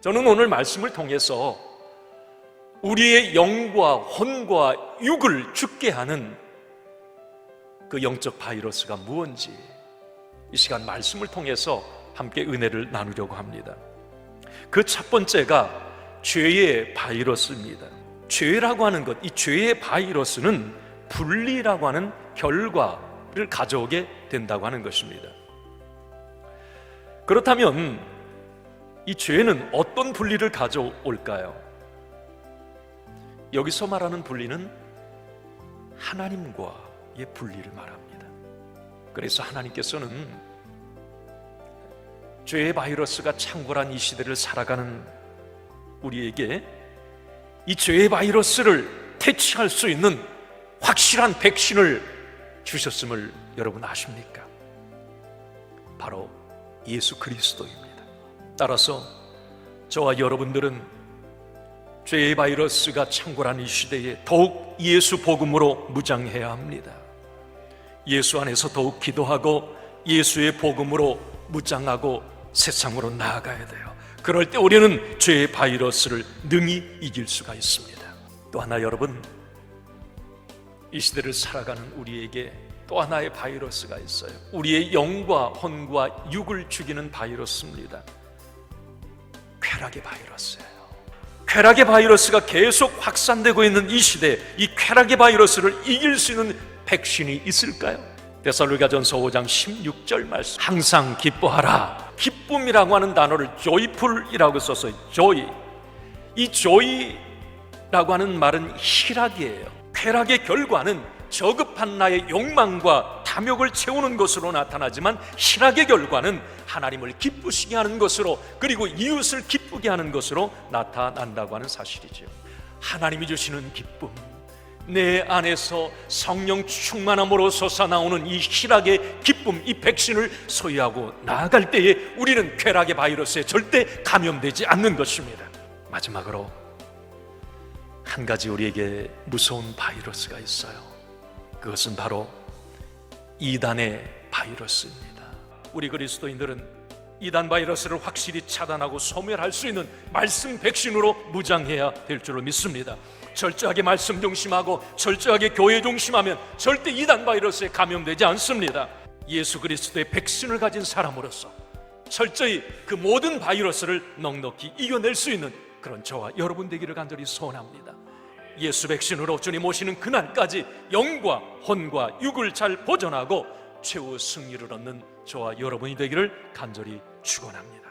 저는 오늘 말씀을 통해서 우리의 영과 혼과 육을 죽게 하는 그 영적 바이러스가 무언지 이 시간 말씀을 통해서 함께 은혜를 나누려고 합니다. 그 첫 번째가 죄의 바이러스입니다. 죄라고 하는 것, 이 죄의 바이러스는 분리라고 하는 결과를 가져오게 된다고 하는 것입니다. 그렇다면 이 죄는 어떤 분리를 가져올까요? 여기서 말하는 분리는 하나님과의 분리를 말합니다. 그래서 하나님께서는 죄의 바이러스가 창궐한 이 시대를 살아가는 우리에게 이 죄의 바이러스를 퇴치할 수 있는 확실한 백신을 주셨음을 여러분 아십니까? 바로 예수 그리스도입니다. 따라서 저와 여러분들은 죄의 바이러스가 창궐한 이 시대에 더욱 예수 복음으로 무장해야 합니다. 예수 안에서 더욱 기도하고 예수의 복음으로 무장하고 세상으로 나아가야 돼요. 그럴 때 우리는 죄의 바이러스를 능히 이길 수가 있습니다. 또 하나 여러분, 이 시대를 살아가는 우리에게 또 하나의 바이러스가 있어요. 우리의 영과 혼과 육을 죽이는 바이러스입니다. 쾌락의 바이러스예요. 쾌락의 바이러스가 계속 확산되고 있는 이 시대, 이 쾌락의 바이러스를 이길 수 있는 백신이 있을까요? 데살로가전서 5장 16절 말씀. 항상 기뻐하라. 기쁨이라고 하는 단어를 joyful이라고 써서 joy. 이 joy라고 하는 말은 희락이에요. 쾌락의 결과는 저급한 나의 욕망과 탐욕을 채우는 것으로 나타나지만 희락의 결과는 하나님을 기쁘시게 하는 것으로 그리고 이웃을 기쁘게 하는 것으로 나타난다고 하는 사실이죠. 하나님이 주시는 기쁨, 내 안에서 성령 충만함으로 솟아나오는 이 희락의 기쁨, 이 백신을 소유하고 나아갈 때에 우리는 쾌락의 바이러스에 절대 감염되지 않는 것입니다. 마지막으로 한 가지 우리에게 무서운 바이러스가 있어요. 그것은 바로 이단의 바이러스입니다. 우리 그리스도인들은 이단 바이러스를 확실히 차단하고 소멸할 수 있는 말씀 백신으로 무장해야 될 줄로 믿습니다. 철저하게 말씀 중심하고 철저하게 교회 중심하면 절대 이단 바이러스에 감염되지 않습니다. 예수 그리스도의 백신을 가진 사람으로서 철저히 그 모든 바이러스를 넉넉히 이겨낼 수 있는 그런 저와 여러분 되기를 간절히 소원합니다. 예수 백신으로 주님 오시는 그날까지 영과 혼과 육을 잘 보존하고 최후 승리를 얻는 저와 여러분이 되기를 간절히 축원합니다.